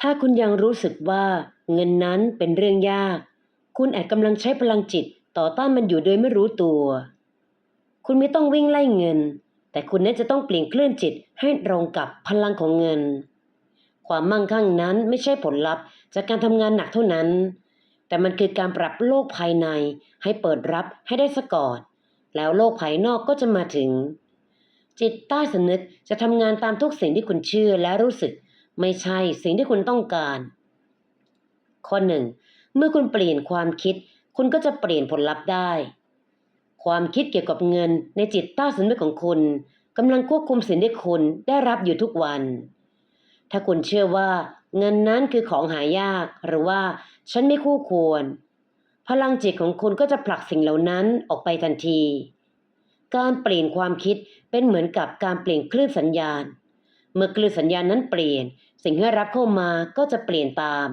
ถ้าคุณยังรู้สึกว่าเงินนั้นเป็นเรื่องยาก คุณอาจกำลังใช้พลังจิตต่อต้านมันอยู่โดยไม่รู้ตัว คุณไม่ต้องวิ่งไล่เงิน แต่คุณนั้นจะต้องเปลี่ยนคลื่นจิตให้ตรงกับพลังของเงิน ความมั่งคั่งนั้นไม่ใช่ผลลัพธ์จากการทำงานหนักเท่านั้น แต่มันคือการปรับโลกภายในให้เปิดรับให้ได้สะก่อนแล้วโลกภายนอกก็จะมาถึง จิตใต้สำนึกจะทำงานตามทุกสิ่งที่คุณเชื่อและรู้สึก ไม่ใช่สิ่งที่คุณต้องการ ข้อหนึ่งเมื่อคุณเปลี่ยนความคิด คุณก็จะเปลี่ยนผลลัพธ์ได้ ความคิดเกี่ยวกับเงินในจิตใต้สำนึกของคุณกำลังควบคุมสิ่งที่คุณได้รับอยู่ทุกวัน ถ้าคุณเชื่อว่า เงินนั้นคือของหายาก หรือว่าฉันไม่คู่ควร พลังจิตของคุณก็จะผลักสิ่งเหล่านั้นออกไปทันที การเปลี่ยนความคิดเป็นเหมือนกับการเปลี่ยนคลื่นสัญญาณ เมื่อคลื่นสัญญาณนั้นเปลี่ยน สิ่งที่รับเข้ามาก็จะเปลี่ยนตาม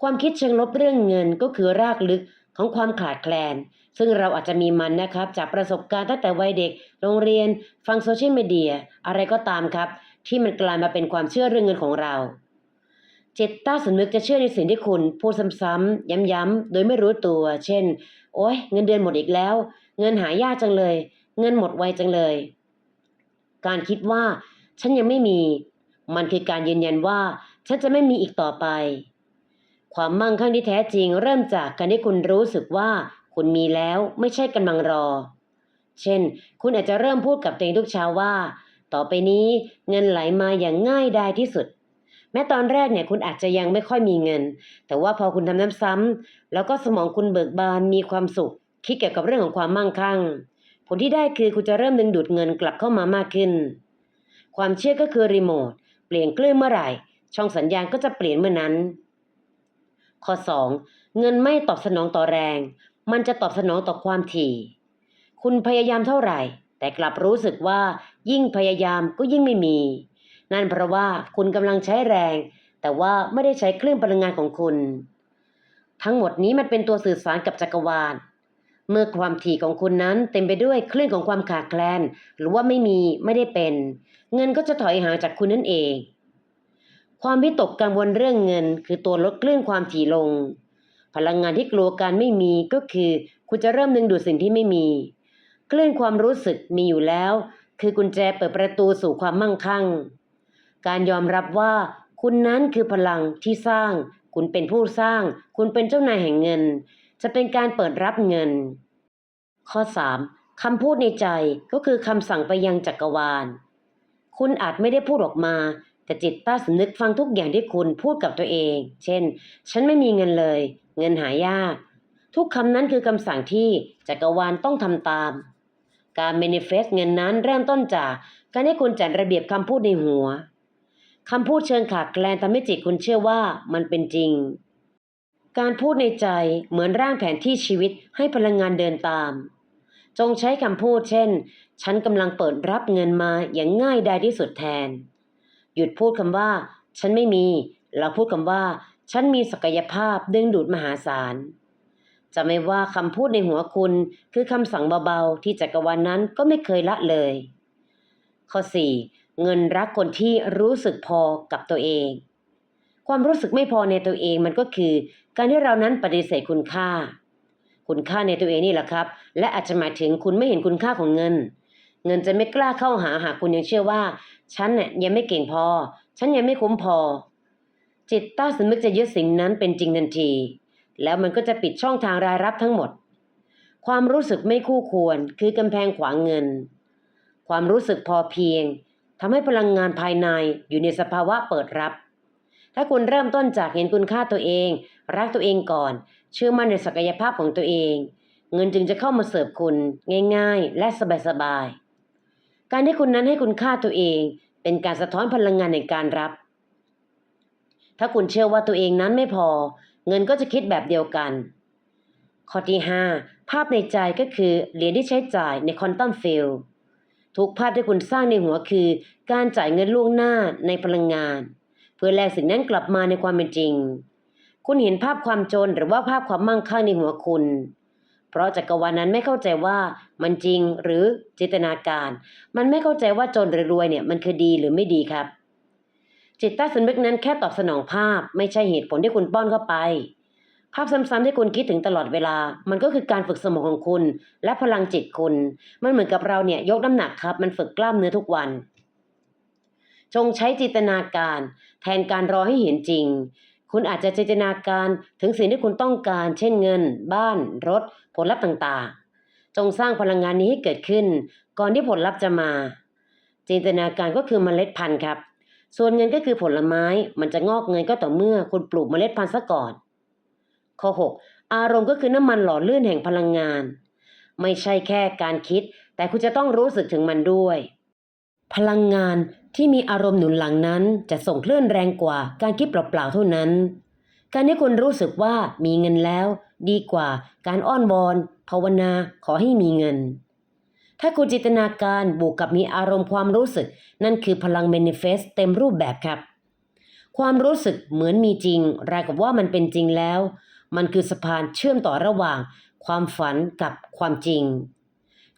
ความคิดเชิงลบเรื่องเงินก็คือรากลึกของความขาดแคลน ซึ่งเราอาจจะมีมันนะครับ จากประสบการณ์ตั้งแต่วัยเด็ก โรงเรียน ฟังโซเชียลมีเดีย อะไรก็ตามครับ ที่มันกลายมาเป็นความเชื่อเรื่องเงินของเราจิตต้สำนึกจะเชื่อในสิ่งที่คุณพูดซ้ำๆย้ำๆโดยไม่รู้ตัว เช่น โอ๊ย เงินเดือนหมดอีกแล้ว เงินหายากจังเลย เงินหมดไวจังเลย การคิดว่า ฉันยังไม่มี มันคือการยืนยันว่าฉันจะไม่มีอีกต่อไป ความมั่งคั่งที่แท้จริง เริ่มจากการที่คุณรู้สึกว่าคุณมีแล้วไม่ใช่กำลังรอ เช่น คุณอาจจะเริ่มพูดกับตัวเองทุกเช้าว่า ต่อไปนี้เงินไหลมาอย่างง่ายดายที่สุด แม้ตอนแรกเนี่ยคุณอาจจะยังไม่ค่อยมีเงิน แต่ว่าพอคุณทำน้ำซ้ำแล้วก็สมองคุณเบิกบานมีความสุข คิดเกี่ยวกับเรื่องของความมั่งคั่ง ผลที่ได้คือคุณจะเริ่มดึงดูดเงินกลับเข้ามามากขึ้น ความเชื่อก็คือรีโมท เปลี่ยนคลื่นเมื่อไหร่ ช่องสัญญาณก็จะเปลี่ยนเมื่อนั้น ข้อ 2. เงินไม่ตอบสนองต่อแรง มันจะตอบสนองต่อความถี่ คุณพยายามเท่าไหร่ แต่กลับรู้สึกว่ายิ่งพยายามก็ยิ่งไม่มี นั่นเพราะว่าคุณกำลังใช้แรง แต่ว่าไม่ได้ใช้คลื่นพลังงานของคุณ ทั้งหมดนี้มันเป็นตัวสื่อสารกับจักรวาล เมื่อความถี่ของคุณนั้นเต็มไปด้วยคลื่นของความขาดแคลน หรือว่าไม่มีไม่ได้เป็น เงินก็จะถอยห่างจากคุณนั่นเอง ความวิตกกังวลเรื่องเงิน คือตัวลดคลื่นความถี่ลง พลังงานที่กลัวการไม่มีก็คือ คุณจะเริ่มดึงดูดสิ่งที่ไม่มีคลื่นความรู้สึกมีอยู่แล้ว คือกุญแจเปิดประตูสู่ความมั่งคั่ง การยอมรับว่า คุณนั้นคือพลังที่สร้าง คุณเป็นผู้สร้าง คุณเป็นเจ้านายแห่งเงิน จะเป็นการเปิดรับเงิน ข้อ 3. คำพูดในใจก็คือคำสั่งไปยังจักรวาล คุณอาจไม่ได้พูดออกมา แต่จิตใต้สำนึกฟังทุกอย่างที่คุณพูดกับตัวเอง เช่น ฉันไม่มีเงินเลย เงินหายาก ทุกคำนั้นคือคำสั่งที่จักรวาลต้องทำตาม การ manifest เงินนั้นเริ่มต้นจากการให้คุณจัดระเบียบคำพูดในหัวคำพูดเชิงขาดแคลนทำให้จิตคุณเชื่อว่ามันเป็นจริง การพูดในใจเหมือนร่างแผนที่ชีวิตให้พลังงานเดินตาม จงใช้คำพูดเช่น ฉันกำลังเปิดรับเงินมาอย่างง่ายดายที่สุดแทน หยุดพูดคำว่า ฉันไม่มี เราพูดคำว่า ฉันมีศักยภาพดึงดูดมหาศาลจะไม่ว่าคำพูดในหัวคุณคือคำสั่งเบาๆ ที่จักรวาลนนั้นก็ไม่เคยละเลย ข้อ 4. เงินรักคนที่รู้สึกพอกับตัวเอง ความรู้สึกไม่พอในตัวเองมันก็คือ การที่เรานั้นปฏิเสธคุณค่า คุณค่าในตัวเองนี่แหละครับ และอาจจะหมายถึงคุณไม่เห็นคุณค่าของเงิน เงินจะไม่กล้าเข้าหาหากคุณยังเชื่อว่า ฉันเนี่ยยังไม่เก่งพอ ฉันยังไม่คุ้มพอ จิตใต้สำนึกจะยึดสิ่งนั้นเป็นจริงทันที แล้วมันก็จะปิดช่องทางรายรับทั้งหมด ความรู้สึกไม่คู่ควร คือกำแพงขวางเงิน ความรู้สึกพอเพียงทำให้พลังงานภายในอยู่ในสภาวะเปิดรับ ถ้าคุณเริ่มต้นจากเห็นคุณค่าตัวเอง รักตัวเองก่อน เชื่อมั่นในศักยภาพของตัวเอง เงินจึงจะเข้ามาเสิร์ฟคุณง่ายๆ และสบายๆ การที่คุณนั้นให้คุณค่าตัวเอง เป็นการสะท้อนพลังงานในการรับ ถ้าคุณเชื่อว่าตัวเองนั้นไม่พอ เงินก็จะคิดแบบเดียวกัน ข้อที่ 5 ภาพในใจก็คือเหรียญที่ใช้จ่ายในคอนตัมฟิลทุกภาพที่คุณสร้างในหัวคือ การจ่ายเงินล่วงหน้าในพลังงาน เพื่อแลกสิ่งนั้นกลับมาในความเป็นจริง คุณเห็นภาพความจนหรือว่าภาพความมั่งคั่งในหัวคุณ เพราะจักรวาลนั้นไม่เข้าใจว่ามันจริงหรือจินตนาการ มันไม่เข้าใจว่าจนหรือรวยเนี่ยมันคือดีหรือไม่ดีครับ จิตใต้สำนึกนั้นแค่ตอบสนองภาพ ไม่ใช่เหตุผลที่คุณป้อนเข้าไป ภาพซ้ำๆที่คุณคิดถึงตลอดเวลา มันก็คือการฝึกสมองของคุณ และพลังจิตคุณ มันเหมือนกับเราเนี่ยยกน้ำหนักครับ มันฝึกกล้ามเนื้อทุกวัน จงใช้จินตนาการ แทนการรอให้เห็นจริง คุณอาจจะจินตนาการถึงสิ่งที่คุณต้องการ เช่นเงิน บ้าน รถ ผลลัพธ์ต่างๆ จงสร้างพลังงานนี้ให้เกิดขึ้น ก่อนที่ผลลัพธ์จะมา จินตนาการก็คือเมล็ดพันธุ์ครับ ส่วนเงินก็คือผลไม้ มันจะงอกเงินก็ต่อเมื่อคุณปลูกเมล็ดพันธุ์ซะก่อน ข้อ 6 อารมณ์ก็คือน้ำมันหล่อลื่นแห่งพลังงาน ไม่ใช่แค่การคิด แต่คุณจะต้องรู้สึกถึงมันด้วย พลังงาน ที่มีอารมณ์หนุนหลังนั้นจะส่งคลื่นแรงกว่าการคิดเปล่าๆเท่านั้น การที่คุณรู้สึกว่ามีเงินแล้ว ดีกว่าการอ้อนวอนภาวนาขอให้มีเงิน ถ้าคุณจินตนาการบวกกับมีอารมณ์ความรู้สึก นั่นคือพลัง manifest เต็มรูปแบบครับ ความรู้สึกเหมือนมีจริง รายกับว่ามันเป็นจริงแล้ว มันคือสะพานเชื่อมต่อระหว่าง ความฝันกับความจริง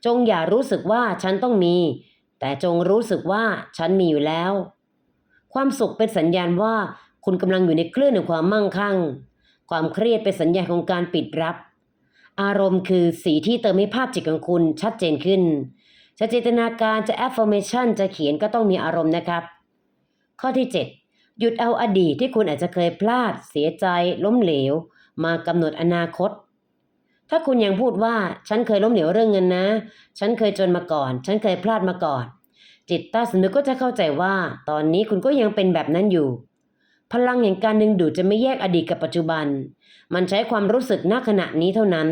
จงอย่ารู้สึกว่าฉันต้องมี แต่จงรู้สึกว่าฉันมีอยู่แล้ว ความสุขเป็นสัญญาณว่าคุณกำลังอยู่ในคลื่นแห่งความมั่งคั่ง ความเครียดเป็นสัญญาณของการปิดรับ อารมณ์คือสีที่เติมให้ภาพจิตของคุณชัดเจนขึ้น จะจินตนาการจะ affirmation จะเขียนก็ต้องมีอารมณ์นะครับ ข้อที่ 7 หยุดเอาอดีตที่คุณอาจจะเคยพลาด เสียใจ ล้มเหลว มากำหนดอนาคต ถ้าคุณยังพูดว่าฉันเคยล้มเหลวเรื่องเงินนะ ฉันเคยจนมาก่อน ฉันเคยพลาดมาก่อน จิตใต้สำนึกก็จะเข้าใจว่า ตอนนี้คุณก็ยังเป็นแบบนั้นอยู่ พลังแห่งการดึงดูดจะไม่แยกอดีตกับปัจจุบัน มันใช้ความรู้สึกณขณะนี้เท่านั้น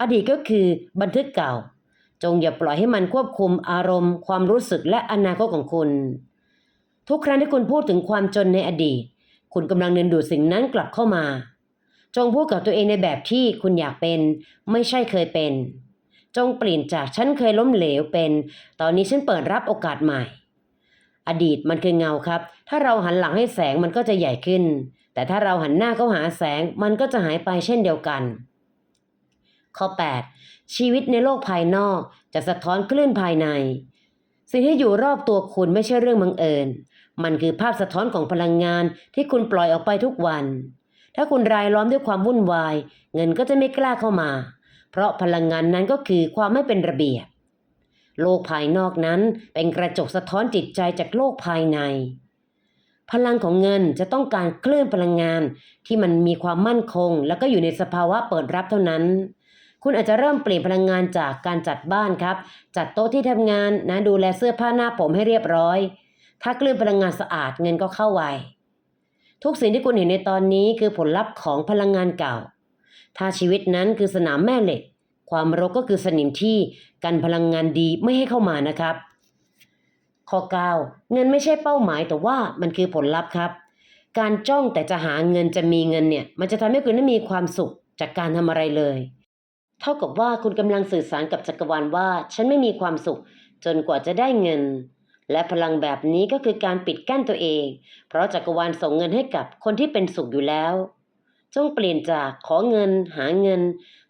อดีตก็คือบันทึกเก่า จงอย่าปล่อยให้มันควบคุมอารมณ์ ความรู้สึกและอนาคตของคุณ ทุกครั้งที่คุณพูดถึงความจนในอดีต คุณกำลังดึงดูดสิ่งนั้นกลับเข้ามา จงพูดกับตัวเองในแบบที่คุณอยากเป็น ไม่ใช่เคยเป็น จงเปลี่ยนจากฉันเคยล้มเหลวเป็น ตอนนี้ฉันเปิดรับโอกาสใหม่ อดีตมันคือเงาครับ ถ้าเราหันหลังให้แสงมันก็จะใหญ่ขึ้น แต่ถ้าเราหันหน้าเข้าหาแสงมันก็จะหายไปเช่นเดียวกัน ข้อ 8 ชีวิตในโลกภายนอกจะสะท้อนคลื่นภายใน สิ่งที่อยู่รอบตัวคุณไม่ใช่เรื่องบังเอิญ มันคือภาพสะท้อนของพลังงานที่คุณปล่อยออกไปทุกวัน ถ้าคุณรายล้อมด้วยความวุ่นวาย เงินก็จะไม่กล้าเข้ามา เพราะพลังงานนั้นก็คือความไม่เป็นระเบียบ โลกภายนอกนั้นเป็นกระจกสะท้อนจิตใจจากโลกภายใน พลังของเงินจะต้องการคลื่นพลังงานที่มันมีความมั่นคง แล้วก็อยู่ในสภาวะเปิดรับเท่านั้นคุณอาจจะเริ่มเปลี่ยนพลังงานจากการจัดบ้านครับ จัดโต๊ะที่ทำงานนะดูแลเสื้อผ้าหน้าผมให้เรียบร้อย ถ้าคลื่นพลังงานสะอาดเงินก็เข้าไว ทุกสิ่งที่คุณเห็นในตอนนี้คือผลลัพธ์ของพลังงานเก่า ถ้าชีวิตนั้นคือสนามแม่เหล็ก ความรกก็คือสนิมที่กันพลังงานดีไม่ให้เข้ามานะครับ ข้อ 9 เงินไม่ใช่เป้าหมายแต่ว่ามันคือผลลัพธ์ครับ การจ้องแต่จะหาเงินจะมีเงินเนี่ย มันจะทำให้คุณไม่มีความสุขจากการทำอะไรเลย เท่ากับว่าคุณกำลังสื่อสารกับจักรวาลว่า ฉันไม่มีความสุข จนกว่าจะได้เงิน และพลังแบบนี้ก็คือการปิดกั้นตัวเอง เพราะจักรวาลส่งเงินให้กับคนที่เป็นสุขอยู่แล้ว จงเปลี่ยนจากขอเงินหาเงิน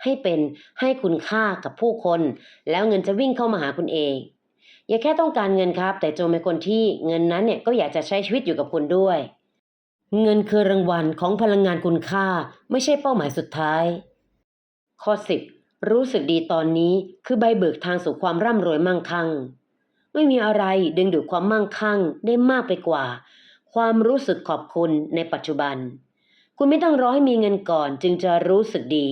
ให้เป็นให้คุณค่ากับผู้คน แล้วเงินจะวิ่งเข้ามาหาคุณเอง อย่าแค่ต้องการเงินครับ แต่จงเป็นคนที่เงินนั้นเนี่ยก็อยากจะใช้ชีวิตอยู่กับคุณด้วย เงินคือรางวัลของพลังงานคุณค่า ไม่ใช่เป้าหมายสุดท้าย ข้อ 10 รู้สึกดีตอนนี้คือใบเบิกทางสู่ความร่ำรวยมั่งคั่ง ไม่มีอะไรดึงดูดความมั่งคั่งได้มากไปกว่า ความรู้สึกขอบคุณในปัจจุบัน คุณไม่ต้องรอให้มีเงินก่อนจึงจะรู้สึกดี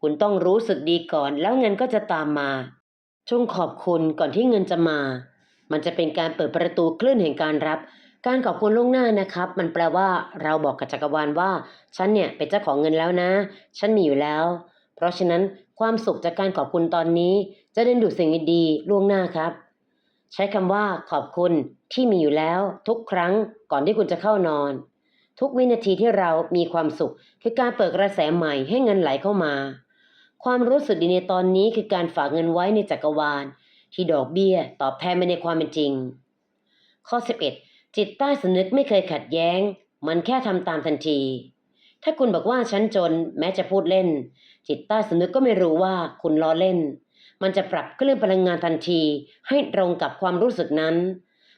คุณต้องรู้สึกดีก่อนแล้วเงินก็จะตามมาจงขอบคุณก่อนที่เงินจะมา มันจะเป็นการเปิดประตูคลื่นแห่งการรับ การขอบคุณล่วงหน้านะครับ มันแปลว่าเราบอกกับจักรวาลว่า ฉันเนี่ยเป็นเจ้าของเงินแล้วนะ ฉันมีอยู่แล้ว เพราะฉะนั้นความสุขจากการขอบคุณตอนนี้ จะดึงดูดสิ่งดีๆล่วงหน้าครับ ใช้คำว่าขอบคุณที่มีอยู่แล้ว ทุกครั้งก่อนที่คุณจะเข้านอน ทุกวินาทีที่เรามีความสุข คือการเปิดกระแสใหม่ให้เงินไหลเข้ามา ความรู้สึกดีในตอนนี้คือการฝากเงินไว้ในจักรวาล ที่ดอกเบี้ยตอบแทนไปในความเป็นจริง ข้อ 11 จิตใต้สำนึกไม่เคยขัดแย้ง มันแค่ทำตามทันที ถ้าคุณบอกว่าฉันจนแม้จะพูดเล่น จิตใต้สำนึกก็ไม่รู้ว่าคุณล้อเล่น มันจะปรับคลื่นพลังงานทันที ให้ตรงกับความรู้สึกนั้น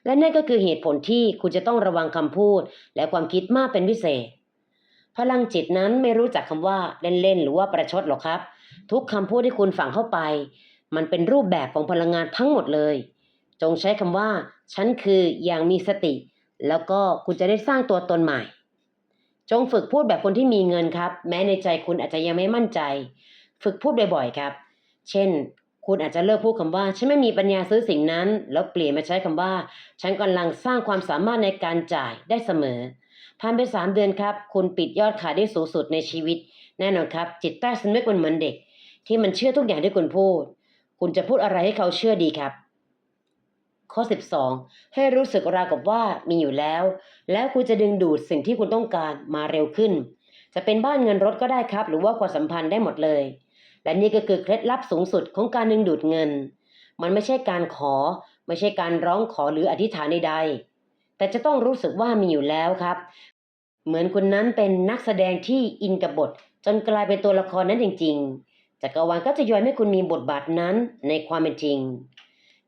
และนั่นก็คือเหตุผลที่คุณจะต้องระวังคำพูด และความคิดมากเป็นพิเศษ พลังจิตนั้นไม่รู้จักคำว่าเล่นๆหรือว่าประชดหรอกครับ ทุกคำพูดที่คุณฝังเข้าไป มันเป็นรูปแบบของพลังงานทั้งหมดเลย จงใช้คำว่า ฉันคืออย่างมีสติ แล้วก็คุณจะได้สร้างตัวตนใหม่ จงฝึกพูดแบบคนที่มีเงินครับ แม้ในใจคุณอาจจะยังไม่มั่นใจ ฝึกพูดบ่อยๆครับ เช่น คุณอาจจะเลิกพูดคำว่า ฉันไม่มีปัญญาซื้อสิ่งนั้น แล้วเปลี่ยนมาใช้คำว่า ฉันกำลังสร้างความสามารถในการจ่ายได้เสมอผ่านไปสามเดือนครับ คุณปิดยอดขายได้สูงสุดในชีวิต แน่นอนครับ จิตใต้สำนึกมันเหมือนเด็ก ที่มันเชื่อทุกอย่างที่คุณพูด คุณจะพูดอะไรให้เขาเชื่อดีครับ ข้อ 12 ให้รู้สึกราวกับว่ามีอยู่แล้ว แล้วคุณจะดึงดูดสิ่งที่คุณต้องการมาเร็วขึ้น จะเป็นบ้านเงินรถก็ได้ครับ หรือว่าความสัมพันธ์ได้หมดเลย และนี่ก็คือเคล็ดลับสูงสุดของการดึงดูดเงิน มันไม่ใช่การขอ ไม่ใช่การร้องขอหรืออธิษฐานใดๆ แต่จะต้องรู้สึกว่ามีอยู่แล้วครับ เหมือนคุณนั้นเป็นนักแสดงที่อินกับบท จนกลายเป็นตัวละครนั้นจริงๆจักรวาลก็จะยอมให้คุณมีบทบาทนั้นในความเป็นจริง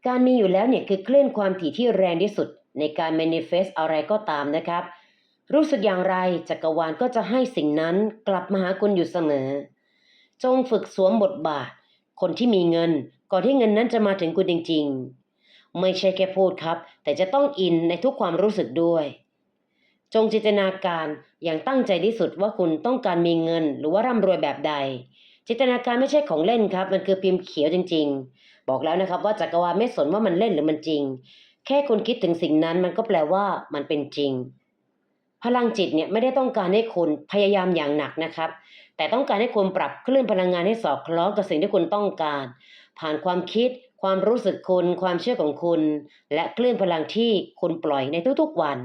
การมีอยู่แล้วเนี่ยคือคลื่นความถี่ที่แรงที่สุดในการ manifest อะไรก็ตามนะครับ รู้สึกอย่างไรจักรวาลก็จะให้สิ่งนั้นกลับมาหาคุณอยู่เสมอ จงฝึกสวมบทบาท คนที่มีเงิน ก่อนที่เงินนั้นจะมาถึงคุณจริง ๆ ไม่ใช่แค่พูดครับ แต่จะต้องอินในทุกความรู้สึกด้วย จงจินตนาการอย่างตั้งใจที่สุดว่าคุณต้องการมีเงิน หรือว่าร่ำรวยแบบใด จินตนาการไม่ใช่ของเล่นครับ มันคือพิมพ์เขียวจริง ๆ บอกแล้วนะครับว่าจักรวาลไม่สนว่ามันเล่นหรือมันจริง แค่คุณคิดถึงสิ่งนั้นมันก็แปลว่ามันเป็นจริง พลังจิตเนี่ยไม่ได้ต้องการให้คุณพยายามอย่างหนักนะครับ แต่ต้องการให้คุณปรับคลื่นพลังงานให้สอดคล้องกับสิ่งที่คุณต้องการ ผ่านความคิด ความรู้สึกคุณ ความเชื่อของคุณ และคลื่นพลังที่คุณปล่อยในทุกๆวัน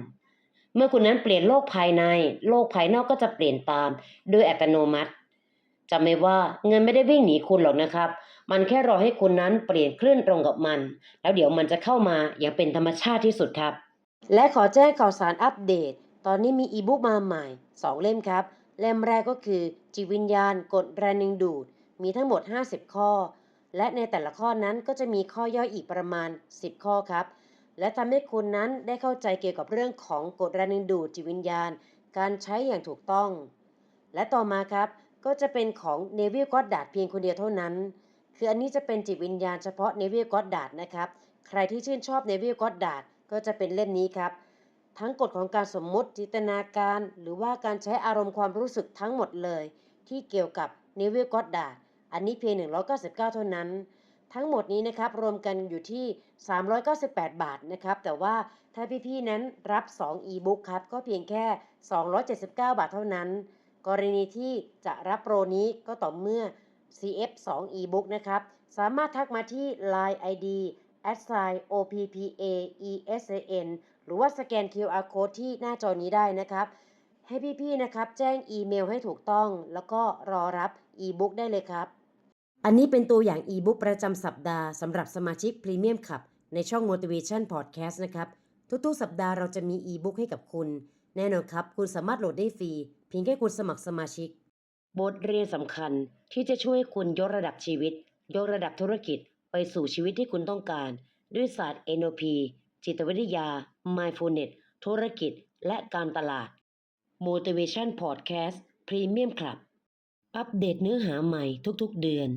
เมื่อคุณนั้นเปลี่ยนโลกภายใน โลกภายนอกก็จะเปลี่ยนตาม โดยอัตโนมัติจำไว้ว่าเงินไม่ได้วิ่งหนีคุณหรอกนะครับ มันแค่รอให้คุณนั้นเปลี่ยนคลื่นตรงกับมัน แล้วเดี๋ยวมันจะเข้ามาอย่างเป็นธรรมชาติที่สุดครับ และขอแจ้งข่าวสารอัปเดต ตอนนี้มีอีบุ๊กมาใหม่ 2 เล่มครับ เล่มแรกก็คือ จิตวิญญาณกฎแรงดึงดูด มีทั้งหมด 50 ข้อ และในแต่ละข้อนั้นก็จะมีข้อย่อยอีกประมาณ 10 ข้อครับ และทำให้คุณนั้นได้เข้าใจเกี่ยวกับเรื่องของกฎแรงดึงดูดจิตวิญญาณ การใช้อย่างถูกต้อง และต่อมาครับ ก็จะเป็นของเนวิลก็อดดาดเพียงคนเดียวเท่านั้น คืออันนี้จะเป็นจิตวิญญาณเฉพาะเนวิลก็อดดาดนะครับ ใครที่ชื่นชอบเนวิลก็อดดาดก็จะเป็นเล่มนี้ครับ ทั้งกฎของการสมมุติจินตนาการ หรือว่าการใช้อารมณ์ความรู้สึกทั้งหมดเลย ที่เกี่ยวกับเนวิลกอดดาอันนี้เพียง 199 เท่านั้น ทั้งหมดนี้นะครับรวมกันอยู่ที่ 398 บาทนะครับ แต่ว่าถ้าพี่ๆนั้นรับ 2 e-book ครับ ก็เพียงแค่ 279 บาทเท่านั้น กรณีที่จะรับโปรนี้ก็ต่อเมื่อ CF 2 e-book นะครับ สามารถทักมาที่ Line ID @oppaesan รือว่าสแกน QR code ที่หน้าจอนี้ได้นะครับ ให้พี่ๆนะครับ แจ้งอีเมลให้ถูกต้อง แล้วก็รอรับ e-book ได้เลยครับ อันนี้เป็นตัวอย่าง e-book ประจำสัปดาห์สำหรับสมาชิก Premium Club ในช่อง Motivation Podcast นะครับ ทุกๆ สัปดาห์เราจะมี e-book ให้กับคุณ แน่นอนครับ คุณสามารถโหลดได้ฟรีเพียงแค่คุณสมัครสมาชิก บทเรียนสำคัญที่จะช่วยคุณยกระดับชีวิต ยกระดับธุรกิจไปสู่ชีวิตที่คุณต้องการ ด้วยศาสตร์ NLP จิตวิทยา Mindfulness ธุรกิจ และการตลาด Motivation Podcast Premium Club อัปเดตเนื้อหาใหม่ทุกๆเดือน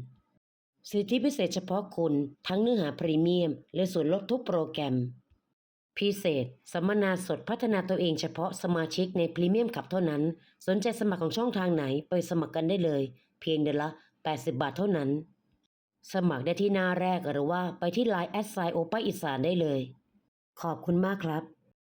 สิทธิพิเศษเฉพาะคุณทั้งเนื้อหาพรีเมียม และส่วนลดทุกโปรแกรม พิเศษ สัมมนาสดพัฒนาตัวเองเฉพาะสมาชิกในพรีเมียมขับเท่านั้น สนใจสมัครของช่องทางไหนไปสมัครกันได้เลย เพียงเดือนละ 80 บาทเท่านั้น สมัครได้ที่หน้าแรกหรือว่าไปที่ Line แอดไซโอป้าอีสานได้เลย ขอบคุณมากครับ